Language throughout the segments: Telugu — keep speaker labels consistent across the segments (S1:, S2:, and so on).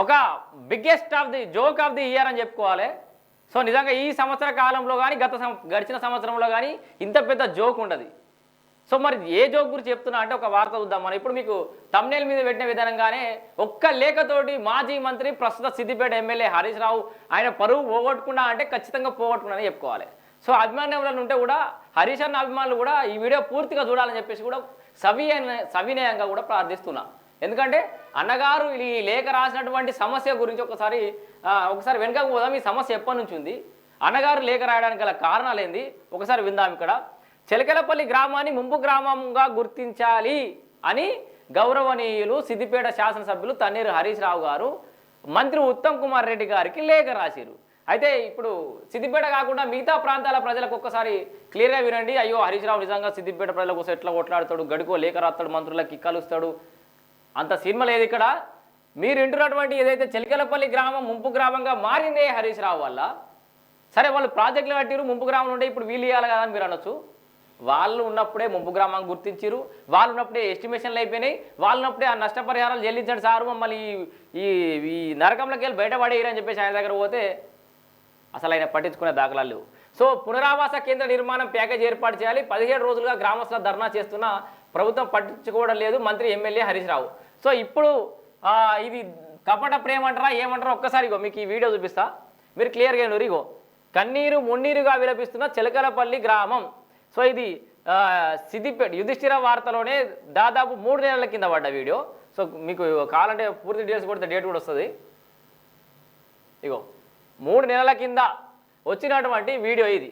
S1: ఒక biggest of the joke of the year అని చెప్పుకోవాలి. సో నిజంగా ఈ సంవత్సర కాలంలో కానీ గత సం- గడిచిన సంవత్సరంలో కానీ ఇంత పెద్ద జోక్ ఉండదు. సో మరి ఏ జోక్ గురించి చెప్తున్నా అంటే ఒక వార్త చూద్దాం మనం. ఇప్పుడు మీకు తమ్నేల్ మీద పెట్టిన విధానంగానే ఒక్క లేఖతోటి మాజీ మంత్రి ప్రస్తుత సిద్దిపేట ఎమ్మెల్యే హరీష్ రావు ఆయన పరువు పోగొట్టుకున్నా అంటే ఖచ్చితంగా పోగొట్టుకున్నా చెప్పుకోవాలి. సో అభిమానులను ఉంటే కూడా హరీష్ అన్న అభిమానులు కూడా ఈ వీడియో పూర్తిగా చూడాలని చెప్పేసి కూడా సవినయ సవినయంగా కూడా ప్రార్థిస్తున్నా. ఎందుకంటే అన్నగారు ఈ లేఖ రాసినటువంటి సమస్య గురించి ఒకసారి ఒకసారి వెనుకకు పోదాం. ఈ సమస్య ఎప్పటి నుంచి ఉంది? అన్నగారు లేఖ రాయడానికి గల కారణాలు ఏంది? ఒకసారి విందాం ఇక్కడ. చిలకలపల్లి గ్రామాన్ని ముంపు గ్రామంగా గుర్తించాలి అని గౌరవనీయులు సిద్దిపేట శాసనసభ్యులు తన్నీరు హరీష్ రావు గారు మంత్రి ఉత్తమ్ కుమార్ రెడ్డి గారికి లేఖ రాశారు అయితే ఇప్పుడు సిద్దిపేట కాకుండా మిగతా ప్రాంతాల ప్రజలకు ఒక్కసారి క్లియర్గా వినండి. అయ్యో హరీష్ రావు నిజంగా సిద్దిపేట ప్రజల కోసం ఎట్లా కొట్లాడతాడు గడుకో లేఖ రాస్తాడు మంత్రులకి కలుస్తాడు అంత సినిమా లేదు ఇక్కడ. మీరు వింటున్నటువంటి ఏదైతే చిలకలపల్లి గ్రామం ముంపు గ్రామంగా మారిందే హరీష్ రావు వల్ల సరే వాళ్ళు ప్రాజెక్టులు కట్టిరు ముంపు గ్రామం ఉంటే ఇప్పుడు వీళ్ళు ఇవ్వాలి కదా అని మీరు అనొచ్చు. వాళ్ళు ఉన్నప్పుడే ముంపు గ్రామాన్ని గుర్తించారు వాళ్ళు ఉన్నప్పుడే ఎస్టిమేషన్లు అయిపోయినాయి వాళ్ళు ఉన్నప్పుడే ఆ నష్టపరిహారాలు చెల్లించండి సార్ మమ్మల్ని ఈ- ఈ నరకంలోకి వెళ్ళి బయటపడేయరని చెప్పేసి ఆయన దగ్గర పోతే అసలు ఆయన పట్టించుకునే దాఖలాలు సో పునరావాస కేంద్ర నిర్మాణం ప్యాకేజ్ ఏర్పాటు చేయాలి. పదిహేడు రోజులుగా గ్రామస్తుల ధర్నా చేస్తున్న ప్రభుత్వం పట్టించుకోవడం లేదు మంత్రి ఎమ్మెల్యే హరీష్ రావు. సో ఇప్పుడు ఇది కపట ప్రేమ అంటారా ఏమంటారా ఒక్కసారి ఇగో మీకు ఈ వీడియో చూపిస్తా. మీరు క్లియర్గా వినరు ఇగో. కన్నీరు మున్నీరుగా విలపిస్తున్న చిలకలపల్లి గ్రామం. సో ఇది సిద్దిపేట యుధిష్ఠిర వార్తలోనే దాదాపు మూడు నెలల కింద పడ్డ వీడియో. సో మీకు కావాలంటే పూర్తి డీటెయిల్స్ కొడితే డేట్ కూడా వస్తుంది. ఇగో మూడు నెలల కింద వచ్చినటువంటి వీడియో ఇది.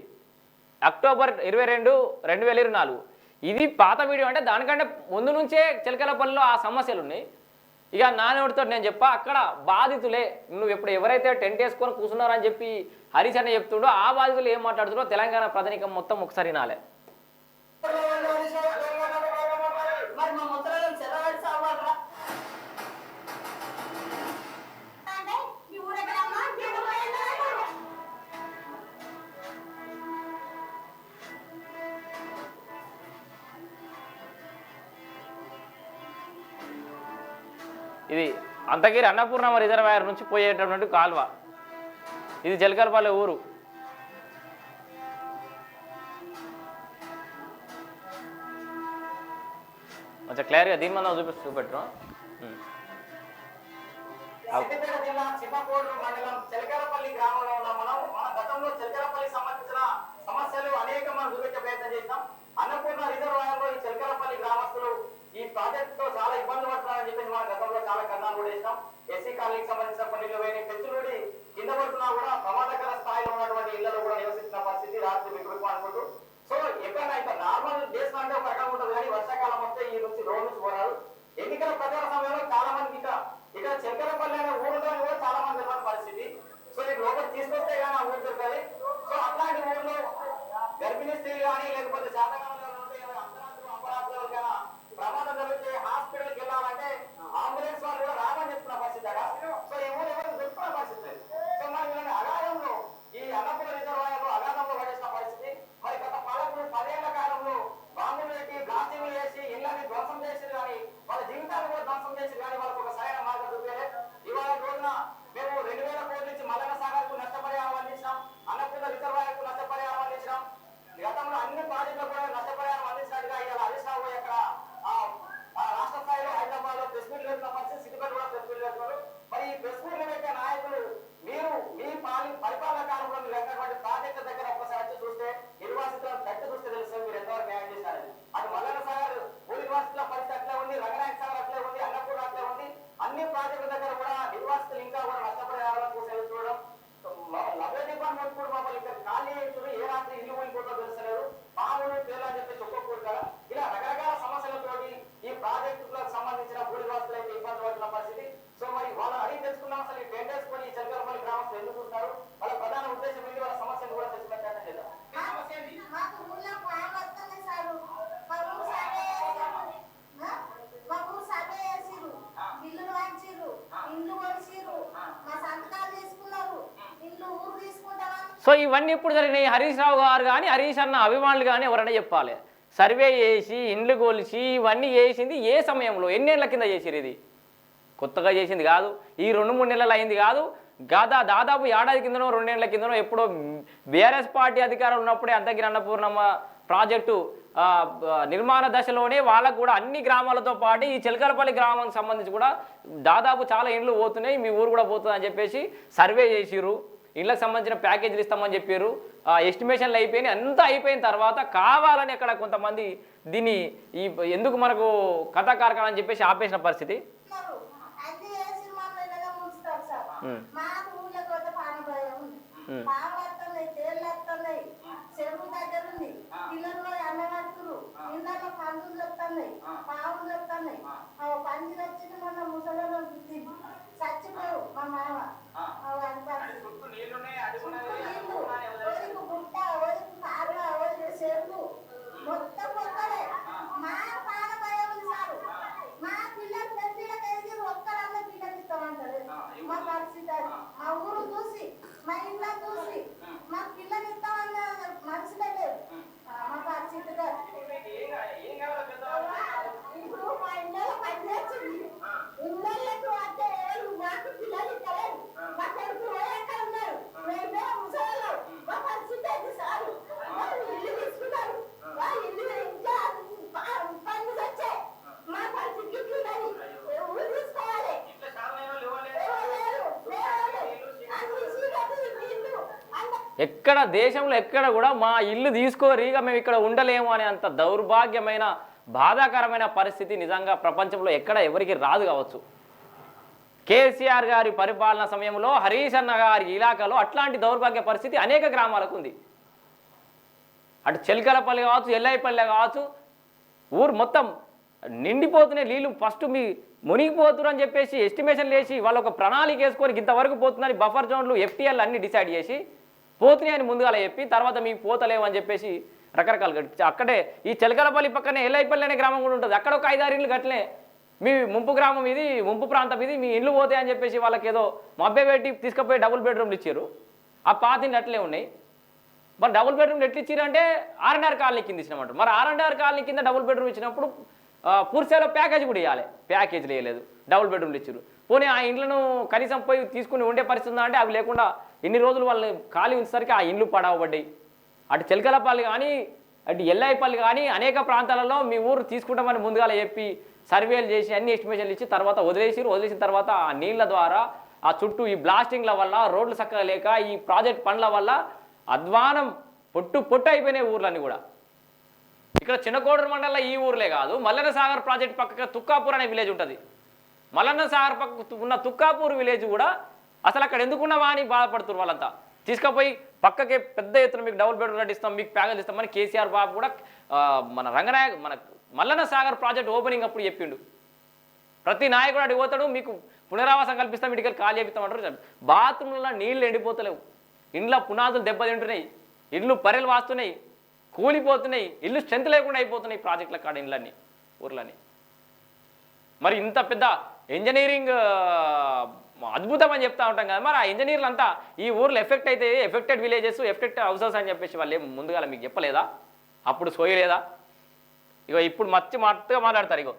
S1: అక్టోబర్ ఇరవై రెండు రెండు వేల ఇరవై నాలుగు. ఇది పాత వీడియో అంటే దానికంటే ముందు నుంచే చిలకల పనిలో ఆ సమస్యలు ఉన్నాయి ఇక నానోడితో నేను చెప్పా అక్కడ బాధితులే నువ్వు ఎప్పుడు ఎవరైతే టెంట్ వేసుకొని కూర్చున్నారని చెప్పి హరీష్ అన్న చెప్తుండో ఆ బాధితులు ఏం మాట్లాడుతున్నారో తెలంగాణ ప్రజనికం మొత్తం ఒకసారి నాలే. ఇది అంతగిరి అన్నపూర్ణమ రిజర్వాయర్ నుంచి పోయేటటువంటి కాలువ. ఇది జలకలపల్లి ఊరు. కొంచెం క్లియర్గా దీని మనం చూపి చూపెట్టడం
S2: సమస్యలు అనేక మనం చూపించే ప్రయత్నం చేస్తాం అన్నపూర్ణ రిజర్వాయర్లో ఈ చిలకలపల్లి గ్రామస్తులు ప్రాజెక్ట్తో చాలా ఇబ్బందులు పడుతున్నారని చెప్పి మన గతంలో చాలా కన్నా కూడా చేస్తాం ఎస్సీ కాలనీకి సంబంధించిన పనులు వేరే పెంచులుడి కింద పడుతున్నా కూడా ప్రమాదకర స్థాయిలో ఉన్నటువంటి ఇళ్ళలో కూడా నివసిస్తున్న పరిస్థితి రాత్రి మీకు అనుకుంటూ. సో ఎక్కడైనా ఇంకా నార్మల్ డేస్ అంటే ఒక రకంగా ఉంటుంది కానీ వర్షాకాలం వస్తే ఈ నుంచి రోడ్ నుంచి పోరాడు ఎన్నికల ప్రచార సమయంలో చాలా మంది ఇక ఇక్కడ చెక్కలపల్లి అనే ఊరిలో కూడా చాలా మంది తెలియని పరిస్థితి సో ఇది లోపల తీసుకొస్తే కానీ ఆ ఊరు దొరకాలి సో అట్లాంటి ఊర్లో గర్భిణీ స్త్రీలు కానీ లేకపోతే శాతకాలంలో ఉంటే అర్ధరాత్రులు అపరాత్రులు కానీ ప్రమాదం జరిగితే హాస్పిటల్కి వెళ్ళాలంటే అంబులెన్స్ వాళ్ళు కూడా రామని చెప్తున్న పరిస్థితి అక్కడ సో ఈ ఊరు ఎవరు దొరుకుతున్న పరిస్థితి లేదు. సో మరి వీళ్ళని అగాధంలో ఈ అన్నపూర్ణ రిజర్వాయర్లో అగాధంలో పడేసిన పరిస్థితి మరి గత పాలకులు పదేళ్ళ కాలంలో బాంబులు పెట్టి బ్లాస్టింగ్లు చేసి ఇళ్ళని ధ్వంసం చేసి కానీ వాళ్ళ జీవితాన్ని కూడా ధ్వంసం చేసి కానీ వాళ్ళకి ఒక సరైన మార్గం చూపించలేదు ఇవాళ రోజున మేము రెండు వేల కోట్ల నుంచి మల్లన సాగర్కు నష్టపరిహారం అందించినాం అన్నపూర్ణ రిజర్వాయర్కు నష్టపరిహారం అందించినాం గతంలో అన్ని ప్రాజెక్టులకు కూడా నష్టపరిహారం అందించినట్టుగా ఇవాళ హరీష్ రావు అక్కడ ఆ, ఆ రాష్ట్ర స్థాయిలో హైదరాబాద్లో ప్రెస్ మీట్ పెట్టిన పరిస్థితి సిద్దిపేట కూడా ప్రెస్ మీట్ పెడుతున్నారు మరి ఈ ప్రెస్ మీట్ పెట్టే నాయకులు మీరు మీ పాలి పరిపాలన కాలంలో మీరు ఎక్కడటువంటి ప్రాజెక్టు దగ్గర ఒక్కసారి వచ్చి చూస్తే నిర్వాసితులను తట్టి చూస్తే తెలుస్తుంది మీరు ఎంతవరకు న్యాయం చేశారని అటు మల్లన సాగర్ భూ నిర్వాసితుల పరిస్థితి అట్లే ఉంది రంగనాయక సాగర్ అట్లే ఉంది అన్నపూర్ణ అట్లే ఉంది అన్ని ప్రాజెక్టుల దగ్గర కూడా నిర్వాసితులు ఇంకా కూడా నష్టపరిహారాల కోసం ఎదురు చూడడం లభ్య డిపార్ట్మెంట్ కూడా మమ్మల్ని ఇక్కడ ఖాళీ చేయించారు ఏ రాత్రి ఇల్లు కూలిపోతుందో తెలుసలేదు పాములు పేర్లు అని చెప్పి ఒక్కొక్కరు కదా ఇలా రకరకాల సమస్యలతోటి ఈ ప్రాజెక్టులకు సంబంధించిన భూ నివాసులు అయితే ఇబ్బంది పడుతున్న పరిస్థితి సో మరి వాళ్ళ అడిగి తెచ్చుకున్నాం అసలు ఈ టెన్ డేస్ కొని ఈ చలికలపల్లి గ్రామస్తులు ఎందుకు చూస్తారు వాళ్ళ ప్రధాన ఉద్దేశం ఏంటి వాళ్ళ సమస్యలు కూడా తెచ్చి ప్రయత్నం చేద్దాం మీ సమస్య ఏంటి
S3: మాకు ఊళ్ళో పాము వస్తుంది సారు మా ఊరు సర్వే చేసిర్రు. ఆ? మా ఊరు సర్వే చేసిర్రు బిల్లులు వంచిర్రు ఇండ్లు కొడిసిర్రు మా సంతకాలు తీసుకున్నారు ఇల్లు ఊరు తీసుకుంటామని
S1: సో ఇవన్నీ ఇప్పుడు జరిగినాయి? హరీష్ రావు గారు కానీ హరీష్ అన్న అభిమానులు కానీ ఎవరైనా చెప్పాలి. సర్వే చేసి ఇండ్లు కొలిచి ఇవన్నీ చేసింది ఏ సమయంలో? ఎన్నేళ్ళ కింద చేసిరు ఇది? కొత్తగా చేసింది కాదు. ఈ రెండు మూడు నెలలు అయింది కాదు. గత దాదాపు ఏడాది కిందనో రెండేళ్ళ కిందనో ఎప్పుడో బీఆర్ఎస్ పార్టీ అధికారం ఉన్నప్పుడే అంతగిరి అన్నపూర్ణమ్మ ప్రాజెక్టు నిర్మాణ దశలోనే వాళ్ళకు కూడా అన్ని గ్రామాలతో పాటు ఈ చిలకలపల్లి గ్రామానికి సంబంధించి కూడా దాదాపు చాలా ఇండ్లు పోతున్నాయి. మీ ఊరు కూడా పోతుంది అని చెప్పేసి సర్వే చేసిరు ఇళ్ళకి సంబంధించిన ప్యాకేజీలు ఇస్తామని చెప్పారు ఆ ఎస్టిమేషన్లు అయిపోయినాయి అంతా అయిపోయిన తర్వాత కావాలని అక్కడ కొంతమంది దీన్ని ఈ ఎందుకు మనకు కథా కార్ఖానా అని చెప్పేసి ఆపేసిన పరిస్థితి
S3: ఉన్నారు. అన్ని వేసి మమ్మల్ని ఇలా ముంచుతారు సార్.
S1: ఉమ్.
S3: మా ఊళ్ళో కూడా పానభయం ఉంది.
S1: ఉమ్.
S3: పాములు వస్తున్నాయి, తేళ్ళు వస్తున్నాయి, చెరువు దగ్గర ఉంది. పిల్లలు పోయి అన్నం పెడుతుర్రు. ఇళ్ళల్లో పందులు వస్తున్నాయి, పాములు వస్తున్నాయి. ఆ పందిరి వచ్చింది మొన్న ముసలోళ్ళు గుద్దింది. చచ్చిపోయారు మా మామ ఆ వాడి పరిస్థితి.
S2: చుట్టూ నీళ్ళున్నాయి అది
S3: చుట్టూ
S2: ఉన్నది
S3: నీళ్ళు, ఒరికి గుట్ట, ఒరికి కాలువ, ఒరికి చెరువు. మొత్తం మొక్కలే. మా పానభయం ఉంది సారు. మా పిల్లలు పెద్దలకు ఎదిగి ఒక్కరన్నా పిల్లలు ఇస్తామంటారు మా పరిస్థితి అది. మా ఊరు చూసి మా ఇళ్ళ చూసి మా పిల్లలు ఇస్తామన్న మనుషులే లేరు ఆ, మా పరిస్థితి కాదు.
S2: ఏం కా- ఏం కావాలో పెద్దవాళ్ళు
S3: ఇప్పుడు మా ఇళ్ళలో పని చేస్తుంది ఇళ్ళకు అంటే ఎవరు మాకు పిల్లలు ఇస్తలేరు మా కొడుకు పోయాక ఉన్నారు మేమే ముసలాళ్ళం మా పరిస్థితి అది సారు వాళ్ళు ఇల్లు తీసుకున్నారు వాళ్ళ ఇల్లు ఇంకా పన్ను వచ్చే మా పరిస్థితి ఇట్లున్నది ఊరు తీసుకోవాలి
S2: ఇంట్లో చాలా ఏమో లేవలేదు
S3: లేవలేరు, లేవలేరు. అన్ని చీకటి, నీళ్ళు, అంత
S1: ఎక్కడ దేశంలో ఎక్కడ కూడా మా ఇల్లు తీసుకోరి ఇక మేము ఇక్కడ ఉండలేము అనే అంత దౌర్భాగ్యమైన బాధాకరమైన పరిస్థితి నిజంగా ప్రపంచంలో ఎక్కడ ఎవరికి రాదు కావచ్చు. కేసీఆర్ గారి పరిపాలన సమయంలో హరీష్ అన్న గారి ఇలాకాలో అట్లాంటి దౌర్భాగ్య పరిస్థితి అనేక గ్రామాలకు ఉంది. అటు చెలికలపల్లి కావచ్చు ఎల్లైపల్లి కావచ్చు ఊరు మొత్తం నిండిపోతున్నాయి నీళ్ళు ఫస్ట్ మీ మునిగిపోతురు అని చెప్పేసి ఎస్టిమేషన్ వేసి వాళ్ళు ఒక ప్రణాళిక వేసుకొని ఇంతవరకు పోతుందని బఫర్ జోన్లు ఎఫ్టీఎల్ అన్ని డిసైడ్ చేసి పోతున్నాయి అని ముందుగా చెప్పి తర్వాత మీకు పోతలేవు అని చెప్పేసి రకరకాలు గడిపించి అక్కడే ఈ చెలకలపల్లి పక్కనే ఎల్లైపల్లి అనే గ్రామం కూడా ఉంటుంది. అక్కడ ఒక ఐదారు ఇళ్ళు గట్లనే మీ ముంపు గ్రామం ఇది ముంపు ప్రాంతం ఇది మీ ఇల్లు పోతాయి అని చెప్పేసి వాళ్ళకి ఏదో మబ్బే పెట్టి తీసుకుపోయి డబుల్ బెడ్రూమ్లు ఇచ్చారు. ఆ పాతిని అట్లే ఉన్నాయి. మరి డబుల్ బెడ్రూమ్లు ఎట్లా ఇచ్చారంటే ఆర్ అండ్ ఆర్ కాలనీ కింద ఇచ్చినమాట. మరి ఆర్ అండ్ ఆర్ కాలనీ కింద డబుల్ బెడ్రూమ్ ఇచ్చినప్పుడు పూర్సేలో ప్యాకేజ్ కూడా ఇవ్వాలి ప్యాకేజ్ వేయలేదు డబుల్ బెడ్రూమ్లు ఇచ్చారు పోనీ ఆ ఇండ్లను కనీసం పోయి తీసుకుని ఉండే పరిస్థితి ఉందా అంటే అవి లేకుండా ఇన్ని రోజులు వాళ్ళని ఖాళీ ఉంచేసరికి ఆ ఇండ్లు పడవబడ్డాయి. అటు చిలకలపల్లి కానీ అటు ఎల్లైపల్లి కానీ అనేక ప్రాంతాలలో మీ ఊరు తీసుకుంటామని ముందుగా చెప్పి సర్వేలు చేసి అన్ని ఎస్టిమేషన్లు ఇచ్చి తర్వాత వదిలేసి వదిలేసిన తర్వాత ఆ నీళ్ళ ద్వారా ఆ చుట్టూ ఈ బ్లాస్టింగ్ల వల్ల రోడ్లు చక్కగా లేక ఈ ప్రాజెక్ట్ పనుల వల్ల అధ్వానం పొట్టు పొట్టు అయిపోయినాయి ఊర్లన్నీ కూడా. ఇక్కడ చిన్నకోడూరు మండలంలో ఈ ఊర్లే కాదు మల్లన్న సాగర్ ప్రాజెక్ట్ పక్కకు తుక్కాపూర్ అనే విలేజ్ ఉంటుంది. మల్లన్న సాగర్ పక్క తు- ఉన్న తుక్కాపూర్ విలేజ్ కూడా అసలు అక్కడ ఎందుకున్నావా అని బాధపడుతున్నారు వాళ్ళంతా. తీసుకుపోయి పక్కకి పెద్ద ఎత్తున మీకు డబుల్ బెడ్రూమ్ రెడ్ ఇస్తాం మీకు ప్యాగలు ఇస్తామని కేసీఆర్ బాబు కూడా మన రంగనాయక్ మన మల్లన్న సాగర్ ప్రాజెక్ట్ ఓపెనింగ్ అప్పుడు చెప్పిండు. ప్రతి నాయకుడు అడిగి పోతాడు మీకు పునరావాసం కల్పిస్తాం ఇటుకలు ఖాళీ చేపిస్తామంటారు బాత్రూంలో నీళ్ళు ఎండిపోతలేవు. ఇండ్ల పునాదులు దెబ్బతింటున్నాయి. ఇల్లు పరెలు వాస్తున్నాయి. కూలిపోతున్నాయి. ఇల్లు స్ట్రెంత్ లేకుండా అయిపోతున్నాయి ప్రాజెక్టుల కాడ ఇండ్లన్నీ ఊర్లని మరి ఇంత పెద్ద ఇంజనీరింగ్ అద్భుతం అని చెప్తా ఉంటాం కదా. మరి ఆ ఇంజనీర్లు అంతా ఈ ఊర్లో ఎఫెక్ట్ అయితే ఎఫెక్టెడ్ విలేజెస్ ఎఫెక్టెడ్ హౌసెస్ అని చెప్పేసి వాళ్ళు ఏం ముందుగా మీకు చెప్పలేదా? అప్పుడు సోయలేదా? ఇగో ఇప్పుడు మచ్చి మట్టుగా మాట్లాడతారు ఇగో.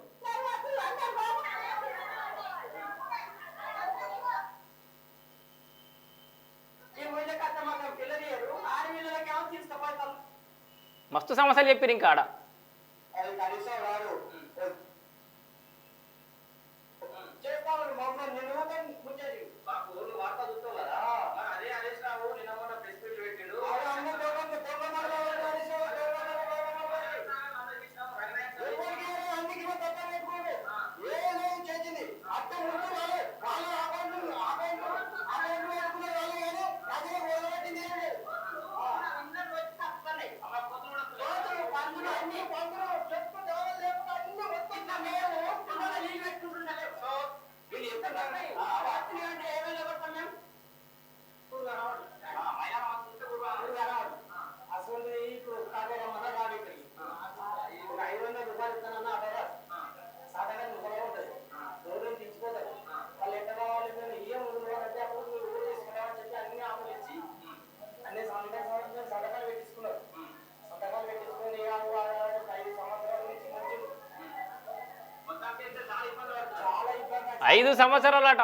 S1: మస్తు సమస్యలు చెప్పారు ఇంకా ఆడ
S2: అది కనీసం రాడు చేస్తామని మమ్మల్ని నిన్ను ముంచేది మాకు ఊళ్ళు వార్త చూస్తావు కదా మరి అదే హరీష్ రావు నిన్న మొన్న ప్రెస్ మీట్ పెట్టిండు అసలు ఇప్పుడు కాకపోతే మన రాడు ఇక్కడికి ఇప్పుడు ఐదు వందల రూపాయలు ఇస్తానన్నా అడగా సాధారణ ముసలి ఉంటుంది రోజులు తీసిపోతారు వాళ్ళు ఎట్లా కావాలి మేము ఏం ముందు అంటే అప్పుడు మీరు ఊరు తీసుకుంటామని చెప్పి అన్ని ఆఫర్లు ఇచ్చి అన్ని సంవత్సరాలు సంతకాలు పెట్టించుకున్నారు సంతకాలు పెట్టించుకుని ఏ ఆవు ఆడాలంటే ఐదు సంవత్సరాల నుంచి మంచి చాలా ఇబ్బంది పడుతుంది. చాలా ఇబ్బంది
S1: ఐదు సంవత్సరాలట.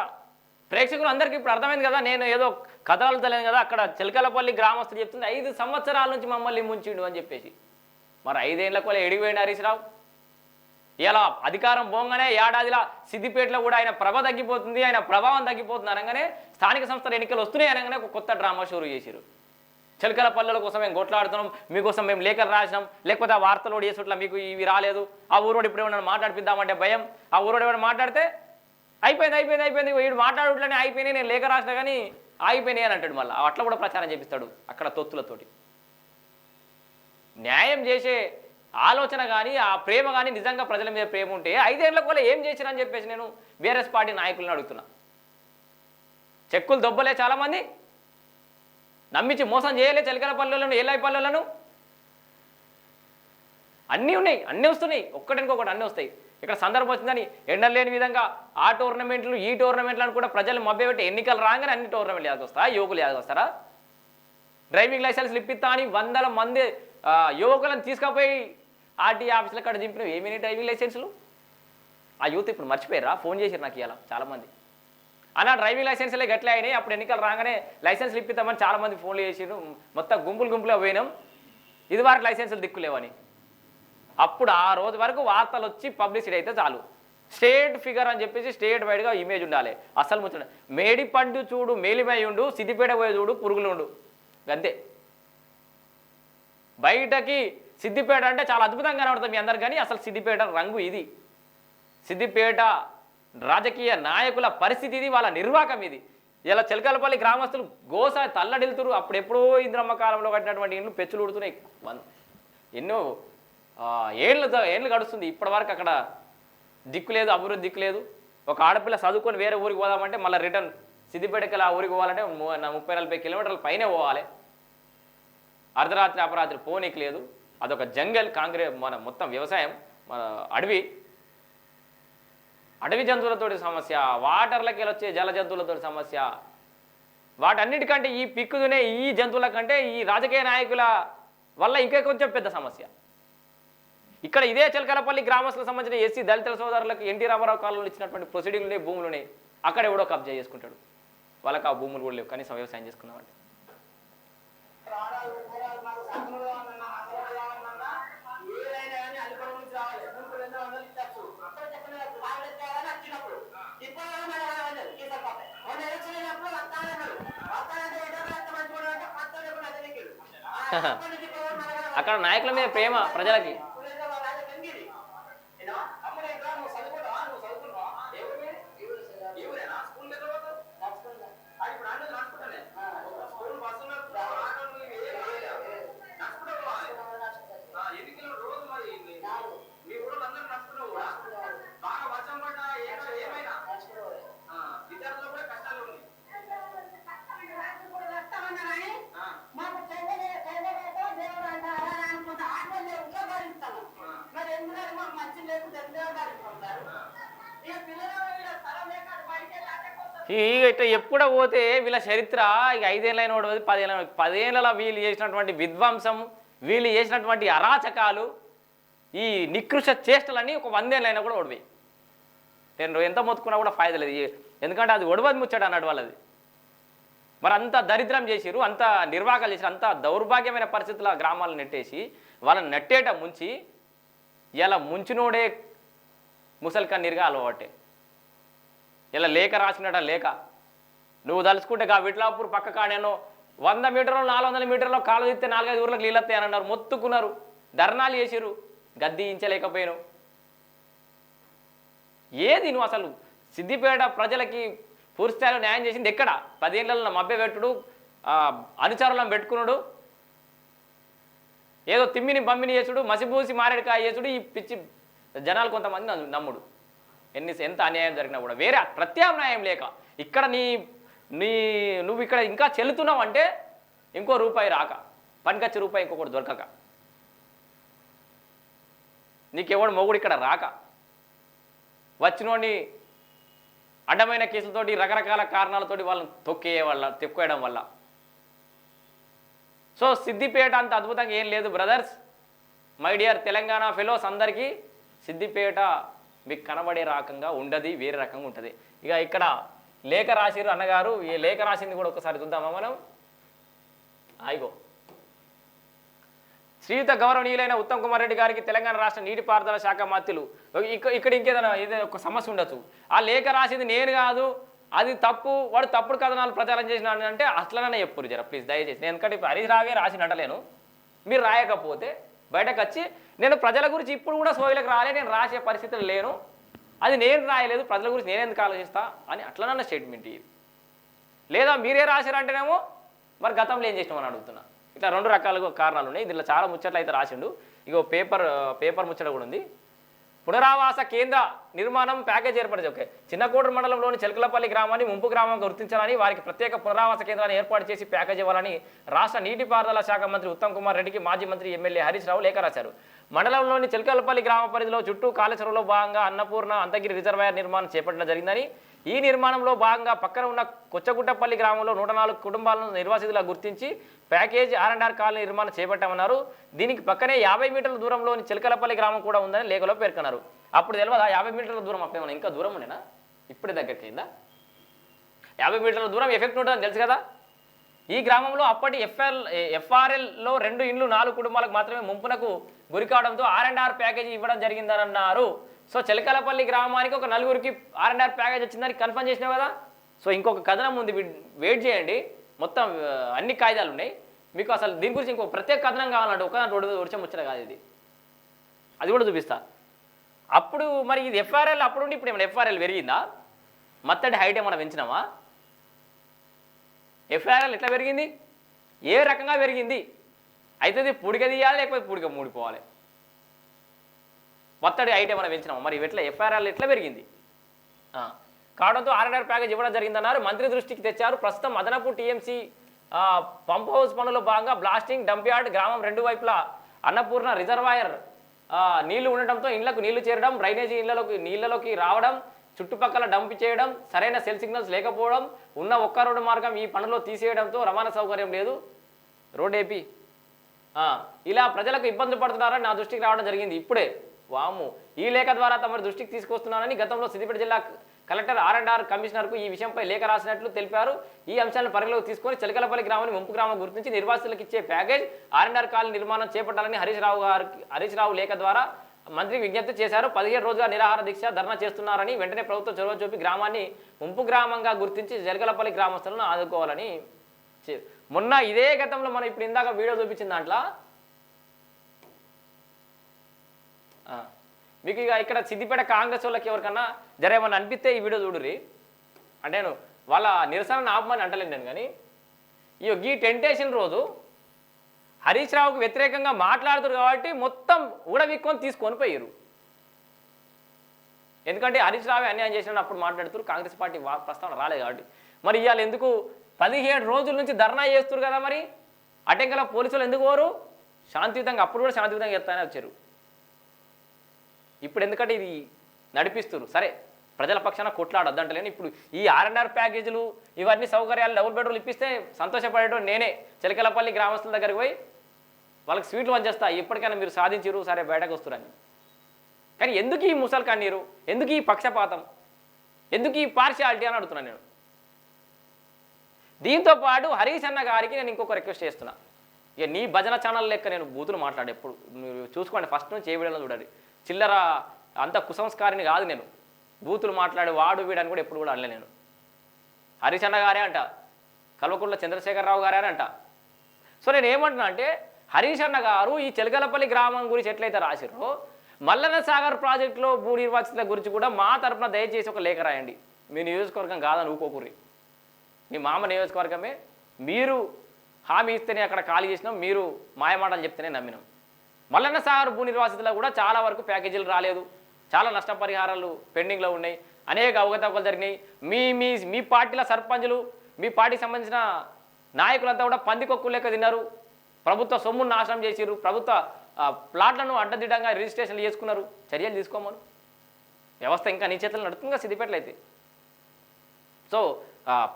S1: ప్రేక్షకులు అందరికీ ఇప్పుడు అర్థమైంది కదా నేను ఏదో కథలు తెలియదు కదా అక్కడ చిలకలపల్లి గ్రామస్తులు చెప్తుంది ఐదు సంవత్సరాల నుంచి మమ్మల్ని ముంచిండు అని చెప్పేసి. మరి ఐదేళ్ళకు వాళ్ళు ఎడిగిపోయిన హరీష్ రావు. ఇలా అధికారం పోగానే ఏడాదిలా సిద్దిపేటలో కూడా ఆయన ప్రభ తగ్గిపోతుంది ఆయన ప్రభావం తగ్గిపోతుంది అనగానే స్థానిక సంస్థల ఎన్నికలు వస్తున్నాయి అనగానే ఒక కొత్త డ్రామా షురూ చేశారు చిలకల పల్లెల కోసం మేము కొట్లాడుతున్నాం మీకోసం మేము లేఖలు రాసినాం లేకపోతే ఆ వార్తలు చేసేట్లా మీకు ఇవి రాలేదు ఆ ఊరోడు ఇప్పుడు ఏమన్నా మాట్లాడిపిద్దామంటే భయం ఆ ఊరోడు ఏమైనా మాట్లాడితే అయిపోయింది అయిపోయింది అయిపోయింది. వీడు మాట్లాడుట్లనే అయిపోయినాయి నేను లేఖ రాసినా కానీ ఆగిపోయినాయి అని అంటాడు మళ్ళీ. అట్లా కూడా ప్రచారం చేపిస్తాడు అక్కడ తొత్తులతోటి. న్యాయం చేసే ఆలోచన కానీ ఆ ప్రేమ కానీ నిజంగా ప్రజల మీద ప్రేమ ఉంటే ఐదేళ్ళ కూడా ఏం చేసినని చెప్పేసి నేను బీఆర్ఎస్ పార్టీ నాయకులను అడుగుతున్నా. చెక్కులు దొబ్బలే చాలామంది. నమ్మించి మోసం చేయలే చిలకల పల్లెలను ఏలై పల్లెలను. అన్నీ ఉన్నాయి అన్నీ వస్తున్నాయి. ఒక్కటికొకటి అన్నీ వస్తాయి. ఇక్కడ సందర్భం వచ్చిందని ఎండలేని విధంగా ఆ టోర్నమెంట్లు ఈ టోర్నమెంట్లను కూడా ప్రజలు మభ్యపెట్టి ఎన్నికలు రాగానే అన్ని టోర్నమెంట్లు యాదకి యువకులు యాదకి డ్రైవింగ్ లైసెన్స్ ఇప్పిస్తా అని వందల మంది యువకులను తీసుకుపోయి ఆర్టీ ఆఫీసుల కాడ దింపినవి. ఏమైనా డ్రైవింగ్ లైసెన్సులు? ఆ యూత్ ఇప్పుడు మర్చిపోయారా? ఫోన్ చేశారు నాకు ఇలా చాలామంది. అన్న డ్రైవింగ్ లైసెన్స్లే గట్లే అయినాయి. అప్పుడు ఎన్నికలు రాగానే లైసెన్స్ లిప్పిస్తామని చాలామంది ఫోన్లు చేసిరు మొత్తం గుంపులు గుంపులో పోయినాం. ఇది వారికి లైసెన్సులు దిక్కులేవని. అప్పుడు ఆ రోజు వరకు వార్తలు వచ్చి పబ్లిసిటీ అయితే చాలు. స్టేట్ ఫిగర్ అని చెప్పేసి స్టేట్ వైడ్గా ఇమేజ్ ఉండాలి. అసలు ముచ్చట. మేడి పండు చూడు మేలిమై ఉండు సిద్దిపేట పోయి చూడు పురుగులు ఉండు. అంతే బయటకి సిద్దిపేట అంటే చాలా అద్భుతంగా కనబడుతుంది మీ అందరు కానీ అసలు సిద్దిపేట రంగు ఇది. సిద్దిపేట రాజకీయ నాయకుల పరిస్థితి ఇది వాళ్ళ నిర్వాహకం ఇది. ఇలా చిలకలపల్లి గ్రామస్తులు గోసా తల్లడిల్తురు. అప్పుడెప్పుడో ఇంద్రమ్మ కాలంలో కట్టినటువంటి ఇండ్లు పెచ్చులు ఉడుతున్నాయి ఎన్నో ఏళ్ళు ఏళ్ళు గడుస్తుంది. ఇప్పటివరకు అక్కడ దిక్కు లేదు అభివృద్ధి దిక్కు లేదు. ఒక ఆడపిల్ల చదువుకొని వేరే ఊరికి పోదామంటే మళ్ళీ రిటర్న్ సిద్దిపేటకి ఆ ఊరికి పోవాలంటే ము- ముప్పై నలభై కిలోమీటర్ల పైనే పోవాలి. అర్ధరాత్రి అపరాత్రి పోనీకి లేదు. అదొక జంగల్ కాంగ్రెస్ మన మొత్తం వ్యవసాయం మన అడవి. అడవి జంతువులతోటి సమస్య వాటర్లకి వచ్చే జల జంతువులతోటి సమస్య. వాటన్నిటికంటే ఈ పిక్కుదునే ఈ జంతువుల కంటే ఈ రాజకీయ నాయకుల వల్ల ఇంకా కొంచెం పెద్ద సమస్య. ఇక్కడ ఇదే చిలకలపల్లి గ్రామస్తులకు సంబంధించిన ఎస్సీ దళితుల సోదరులకు ఎన్టీ రామారావు కాలంలో ఇచ్చినటువంటి ప్రొసీడింగ్లు ఉన్నాయి భూములు ఉన్నాయి అక్కడ ఎవడో కబ్జా చేసుకుంటాడు. వాళ్ళకి ఆ భూములు కూడా లేవు కనీసం వ్యవసాయం చేసుకుందామంటే
S2: ఏదైనా కానీ అధికారం నుంచి రావాలి మూడు రెండు వందలు ఇచ్చేచ్చు అక్కడ చెప్పిన రావాలి చేయాలని వచ్చినప్పుడు ఇప్పుడు మన రావాలి తీసుకపోతే మొన్న ఎలక్షన్ అయినప్పుడు వస్తానన్నారు వస్తానంటే ఎటో రాష్ట్ర మంచి కూడా అంటే పత్తలు లేకుండా అతనికి అప్పటి నుంచి ఇప్పుడు మన రావాలి.
S1: అక్కడ నాయకుల మీద ప్రేమ ప్రజలకి
S2: పులివెందుల వాళ్ళ రాజు కంగిరి. ఏనా? అమ్ముడు ఎక్కడ నువ్వు చదువుకుంటావా? నువ్వు చదువుకున్నావా? ఏ ఊరు మీది? ఈ ఊరేనా? స్కూల్ ఎక్కడ పోతావు? అది ఇప్పుడు అన్నీ నడుచుకుంటానే. School bus నడుపుతావా? ఆటోలు ఇవి ఏం లేదు. నడుచుకుంటూ పోవాలి. ఆ, ఎన్ని కిలోమీటర్లు రోజు మరి మీ- మీ ఊళ్ళో అందరూ నడుచుకుంటూ పోవాలా? బాగా వర్షం పడ్డా ఏదో ఏమైనా ఆ, విద్యార్థులు కూడా కష్టాలు ఉన్నాయి ఆ,
S3: మాకు చదివే చదివేదో దేవుడు అంటారా అనుకుంటా ఆటోలు ఉపయోగిస్తాను మరి ఎందుకంటే మాకు మంచి లేకుండా దేవుడు అనుకుంటారు ఇక పిల్లలు వీళ్ళ స్థలం లేక అటు బయటికి వెళ్ళి అడ్డకొస్తారు.
S1: ఈ ఇట్లా ఎప్పుడో పోతే వీళ్ళ చరిత్ర ఇక ఐదేళ్ళైన వాడు పదేళ్ళ పదేళ్ళ వీళ్ళు చేసినటువంటి విధ్వంసం వీళ్ళు చేసినటువంటి అరాచకాలు ఈ నికృష చేష్టలన్నీ ఒక వందేళ్ళైనా కూడా ఓడిపోయి నేను ఎంత మొత్తుకున్నా కూడా ఫాయిదా లేదు. ఎందుకంటే అది ఒడవది ముచ్చాడు అన్నాడు వాళ్ళది. మరి అంత దరిద్రం చేసిరు అంత నిర్వాహాలు చేసిరు అంత దౌర్భాగ్యమైన పరిస్థితుల గ్రామాలను నెట్టేసి వాళ్ళని నెట్టేట ముంచి ఇలా ముంచినోడే ముసలి కన్నీరుగా అలవాటే. ఇలా లేఖ రాసినట లేఖ. నువ్వు తలుచుకుంటే ఆ విట్లాపూర్ పక్క కాడేనో వంద మీటర్లు నాలుగు వందల మీటర్లో కాలు తీస్తే నాలుగైదు ఊర్లకు నీళ్ళు వస్తాయని అన్నారు. మొత్తుకున్నారు. ధర్నాలు చేసిరు గద్దీయించలేకపోయాను ఏది నువ్వు అసలు? సిద్దిపేట ప్రజలకి పూర్తిస్థాయిలో న్యాయం చేసింది ఎక్కడ? పదేళ్ళలో మభ్య పెట్టుడు అనుచరులను పెట్టుకున్నాడు. ఏదో తిమ్మిని బమ్మిని చేసుడు మసిబూసి మారేడుకాయ చేసుడు ఈ పిచ్చి జనాలు కొంతమంది నమ్ముడు. ఎన్ని ఎంత అన్యాయం జరిగినా కూడా. వేరే ప్రత్యామ్నాయం లేక ఇక్కడ నీ నీ నువ్వు ఇక్కడ ఇంకా చెల్లుతున్నావు అంటే ఇంకో రూపాయి రాక. పనికొచ్చే రూపాయి ఇంకొకటి దొరకక. నీకెవడు మొగుడు ఇక్కడ రాక. వచ్చినోడిని అడ్డమైన కేసులతోటి రకరకాల కారణాలతోటి వాళ్ళని తొక్కే వల్ల తొక్కేయడం వల్ల సో సిద్దిపేట అంత అద్భుతంగా ఏం లేదు brothers my dear Telangana fellows అందరికీ సిద్దిపేట మీకు కనబడే రకంగా ఉండదు వేరే రకంగా ఉంటుంది. ఇక ఇక్కడ లేఖ రాసిరు అన్నగారు ఈ లేఖ రాసింది కూడా ఒకసారి చూద్దామా మనం? ఆయిగో. శ్రీయుత గౌరవనీయులైన ఉత్తమ్ కుమార్ రెడ్డి గారికి తెలంగాణ రాష్ట్ర నీటిపారుదల శాఖ మాత్రులు. ఇక్కడ ఇంకేదైనా ఏదైనా ఒక సమస్య ఉండొచ్చు. ఆ లేఖ రాసింది నేను కాదు అది తప్పు వాడు తప్పుడు కథనాలు ప్రచారం చేసినాడు అంటే అట్లనే చెప్పురు జర ప్లీజ్ దయచేసి. నేను ఎందుకంటే ఇప్పుడు హరీష్ రావే రాసి నటలేను మీరు రాయకపోతే బయటకు వచ్చి నేను ప్రజల గురించి ఇప్పుడు కూడా సోయిలకు రాలే నేను రాసే పరిస్థితులు లేను. అది నేను రాయలేదు ప్రజల గురించి నేను ఎందుకు ఆలోచిస్తా అని అట్లనన్న స్టేట్మెంట్ ఇది. లేదా మీరే రాశారంటేనేమో మరి గతంలో ఏం చేసినామని అడుగుతున్నా. ఇట్లా రెండు రకాలుగా కారణాలు ఉన్నాయి. దీనిలో చాలా ముచ్చట్లు అయితే రాసిండు. ఇగో పేపర్ పేపర్ ముచ్చట కూడా ఉంది. పునరావాస కేంద్ర నిర్మాణం ప్యాకేజ్ ఏర్పడింది. ఓకే. చిన్నకోటూరు మండలంలోని చెలకలపల్లి గ్రామాన్ని ముంపు గ్రామంగా గుర్తించాలని వారికి ప్రత్యేక పునరావాస కేంద్రాన్ని ఏర్పాటు చేసి ప్యాకేజ్ ఇవ్వాలని రాష్ట్ర నీటిపారుదల శాఖ మంత్రి ఉత్తమ్ కుమార్ రెడ్డికి మాజీ మంత్రి ఎమ్మెల్యే హరీష్ రావు లేఖ రాశారు. మండలంలోని చిలకలపల్లి గ్రామ పరిధిలో చుట్టూ కాళేశ్వరంలో భాగంగా అన్నపూర్ణ అంతగిరి రిజర్వాయర్ నిర్మాణం చేపట్టడం జరిగిందని ఈ నిర్మాణంలో భాగంగా పక్కన ఉన్న కొచ్చగుట్టపల్లి గ్రామంలో నూట నాలుగు కుటుంబాలను నిర్వాసితులా గుర్తించి package R and R colony నిర్మాణం చేపట్టామన్నారు. దీనికి పక్కనే యాభై మీటర్ల దూరంలోని చిలకలపల్లి గ్రామం కూడా ఉందని లేఖలో పేర్కొన్నారు. అప్పుడు తెలియదా యాభై మీటర్ల మీటర్ల దూరం అప్పుడు ఇంకా దూరం ఉండేనా? ఇప్పుడే దగ్గరికి అయిందా యాభై మీటర్ల దూరం ఎఫెక్ట్ ఉంటుందని తెలుసు కదా? ఈ గ్రామంలో అప్పటి ఎఫ్ఆర్ ఎఫ్ఆర్ఎల్లో రెండు ఇండ్లు నాలుగు కుటుంబాలకు మాత్రమే ముంపునకు గురి కావడంతో ఆర్ అండ్ ఆర్ ప్యాకేజీ ఇవ్వడం జరిగిందని అన్నారు సో చెలకలపల్లి గ్రామానికి ఒక నలుగురికి ఆర్ అండ్ ఆర్ ప్యాకేజ్ వచ్చిందని కన్ఫర్మ్ చేసినావు కదా? సో ఇంకొక కథనం ఉంది వెయిట్ చేయండి. మొత్తం అన్ని కాయిదాలు ఉన్నాయి. మీకు అసలు దీని గురించి ఇంకొక ప్రత్యేక కథనం కావాలంటే ఒక రోడ్డు వర్షం వచ్చిన కాదు ఇది. అది కూడా చూపిస్తాను అప్పుడు మరి ఇది ఎఫ్ఆర్ఎల్ అప్పుడు ఇప్పుడు ఏమైనా ఎఫ్ఆర్ఎల్ పెరిగిందా? మత్తడి హైట్ ఏమైనా పెంచినామా ఎఫ్ఆర్ఎల్ ఎట్లా పెరిగింది? ఏ రకంగా పెరిగింది? అయితే ఇది తీయాలి లేకపోతే పుడిక మూడిపోవాలి. మత్తడి హైట్ ఏమైనా పెంచినామా మరి ఎట్లా? ఎఫ్ఆర్ఎల్ ఎట్లా పెరిగింది? కావడంతో ఆర్ఆర్ఆర్ ప్యాకేజ్ ఇవ్వడం జరిగిందన్నారు. మంత్రి దృష్టికి తెచ్చారు. ప్రస్తుతం అదనపు టీఎంసీ పంప్ హౌస్ పనుల్లో భాగంగా బ్లాస్టింగ్ డంప్ యార్డ్ గ్రామం రెండు వైపులా అన్నపూర్ణ రిజర్వాయర్ నీళ్ళు ఉండటంతో ఇండ్లకు నీళ్ళు చేరడం డ్రైనేజీ ఇళ్ళలోకి నీళ్ళలోకి రావడం చుట్టుపక్కల డంప్ చేయడం సరైన సెల్ సిగ్నల్స్ లేకపోవడం ఉన్న ఒక్క రోడ్డు మార్గం ఈ పనుల్లో తీసేయడంతో రవాణా సౌకర్యం లేదు. Road AP. ఆ, ఇలా ప్రజలకు ఇబ్బందులు పడుతున్నారని నా దృష్టికి రావడం జరిగింది. ఇప్పుడే. వాము ఈ లేఖ ద్వారా తమ దృష్టికి తీసుకొస్తున్నానని గతంలో సిద్దిపేట జిల్లా కలెక్టర్ ఆర్ అండ్ ఆర్ కమిషనర్కు ఈ విషయంపై లేఖ రాసినట్లు తెలిపారు. ఈ అంశాలను పరిగణలోకి తీసుకొని చిలకలపల్లి గ్రామాన్ని ముంపు గ్రామం గుర్తించి నిర్వాసితులకు ఇచ్చే package R and R colony నిర్మాణం చేపట్టాలని హరీష్ రావు గారికి హరీష్ రావు లేఖ ద్వారా మంత్రి విజ్ఞప్తి చేశారు. పదిహేడు రోజుల నిరాహార దీక్ష ధర్నా చేస్తున్నారని వెంటనే ప్రభుత్వం చొరవ చూపి గ్రామాన్ని ముంపు గ్రామంగా గుర్తించి జలగలపల్లి గ్రామస్తులను ఆదుకోవాలని చే- మొన్న ఇదే గతంలో మనం ఇప్పుడు ఇందాక వీడియో చూపించిన దాంట్లో? మీకు ఇక ఇక్కడ సిద్దిపేట కాంగ్రెస్ వాళ్ళకి ఎవరికన్నా జరేమన్నా అనిపిస్తే ఈ వీడియో చూడుర్రి. అంటే నేను వాళ్ళ నిరసన ఆపమని అంటలేను నేను కానీ ఈ ఈ టెంటేషన్ రోజు హరీష్ రావుకు వ్యతిరేకంగా మాట్లాడుతారు కాబట్టి మొత్తం ఊడవిక్కొని తీసుకొని పోయారు ఎందుకంటే హరీష్ రావు అన్యాయం చేసిన అప్పుడు మాట్లాడుతారు కాంగ్రెస్ పార్టీ ప్రస్తావన రాలేదు కాబట్టి. మరి ఇవాళ ఎందుకు పదిహేడు రోజుల నుంచి ధర్నా చేస్తారు కదా మరి? అటెంకల పోలీసులు ఎందుకు పోరు? శాంతియుతంగా అప్పుడు కూడా శాంతియుతంగా చెప్తానే వచ్చారు. ఇప్పుడు ఎందుకంటే ఇది నడిపిస్తున్నారు సరే ప్రజల పక్షాన కొట్లాడొద్దు అంటలేను. ఇప్పుడు ఈ ఆర్ఎన్ఆర్ ప్యాకేజీలు ఇవన్నీ సౌకర్యాలు డబుల్ బెడ్రూమ్లు ఇప్పిస్తే సంతోషపడేటో నేనే. చిలకలపల్లి గ్రామస్తుల దగ్గరికి పోయి వాళ్ళకి స్వీట్లు వంచేస్తా. ఎప్పటికైనా మీరు సాధించరు సరే బయటకు వస్తురని కానీ ఎందుకు ఈ ముసలి కన్నీరు? ఎందుకు ఈ పక్షపాతం? ఎందుకు ఈ పార్షియాలిటీ అని అడుగుతున్నాను నేను. దీంతో పాటు హరీష్ అన్న గారికి నేను ఇంకొక రిక్వెస్ట్ చేస్తున్నా. ఇక నీ భజన ఛానల్ లెక్క నేను బూతులు మాట్లాడే ఎప్పుడు మీరు చూసుకోండి. ఫస్ట్ నుంచి ఏ వీడియోలో చూడండి. చిల్లర అంత కుసంస్కారిని కాదు నేను. బూతులు మాట్లాడే వాడు వీడని కూడా ఎప్పుడు కూడా అనలే నేను. హరీష్ అన్న గారే అంట. కల్వకుంట్ల చంద్రశేఖరరావు గారే అని అంట. సో నేను ఏమంటున్నా అంటే హరీష్ అన్న గారు ఈ చెలగలపల్లి గ్రామం గురించి ఎట్లయితే రాసిరో మల్లన్న సాగర్ ప్రాజెక్టులో భూ నిర్వాసితుల గురించి కూడా మా తరపున దయచేసి ఒక లేఖ రాయండి. మీ నియోజకవర్గం కాదని ఊకోకూరి. మీ మామ నియోజకవర్గమే. మీరు హామీ ఇస్తేనే అక్కడ ఖాళీ చేసినాం మీరు మాయమాటలు చెప్తేనే నమ్మినాం. మల్లన్న సాగర్ భూ నిర్వాసితులకు కూడా చాలా వరకు ప్యాకేజీలు రాలేదు. చాలా నష్టపరిహారాలు పెండింగ్లో ఉన్నాయి. అనేక అవగతవకలు జరిగినాయి. మీ మీ మీ పార్టీల సర్పంచులు మీ పార్టీకి సంబంధించిన నాయకులంతా కూడా పందికొక్కు లెక్క తిన్నారు. ప్రభుత్వ సొమ్మును నాశనం చేసిరు ప్రభుత్వ ప్లాట్లను అడ్డదిడ్డంగా రిజిస్ట్రేషన్లు చేసుకున్నారు. చర్యలు తీసుకోమను. వ్యవస్థ ఇంకా నీ చేతుల్లో నడుతుందిగా సిద్దిపేటలో అయితే సో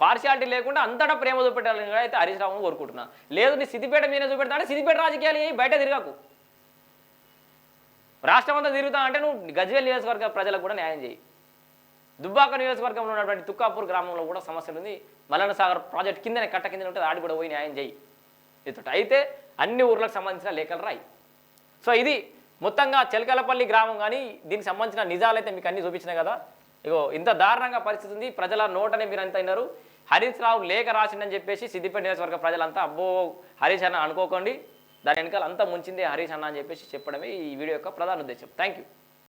S1: పార్షియాలిటీ లేకుండా అంతటా ప్రేమ చూపెట్టాలని అయితే హరీష్ రావును కోరుకుంటున్నా. లేదు నీ సిద్దిపేట మీద చూపెడతా అంటే సిద్దిపేట రాజకీయాలు బయట తిరగకు. రాష్ట్రం అంతా తిరుగుతా అంటే నువ్వు గజ్వేల్ నియోజకవర్గ ప్రజలకు కూడా న్యాయం చేయి. దుబ్బాక నియోజకవర్గంలో ఉన్నటువంటి తుక్కాపూర్ గ్రామంలో కూడా సమస్యలు ఉంది. మల్లన్న సాగర్ ప్రాజెక్ట్ కిందనే కట్ట కింద ఉంటుంది ఆడి కూడా పోయి న్యాయం చేయి. ఇతట అయితే అన్ని ఊర్లకు సంబంధించిన లేఖలు రాయి. సో ఇది మొత్తంగా చెలకలపల్లి గ్రామం కానీ దీనికి సంబంధించిన నిజాలైతే మీకు అన్ని చూపించిన కదా. ఇగో ఇంత దారుణంగా పరిస్థితి ఉంది. ప్రజల నోటనే మీరు అంత అయినారు హరీష్ రావు లేఖ రాసిండని చెప్పేసి సిద్దిపేట నియోజకవర్గ ప్రజలంతా అబ్బో హరీష్ అని అనుకోకండి. దాని వెనకాల అంతా ముంచిందే హరీష్ అన్న అని చెప్పేసి చెప్పడమే ఈ వీడియో యొక్క ప్రధాన ఉద్దేశం. Thank you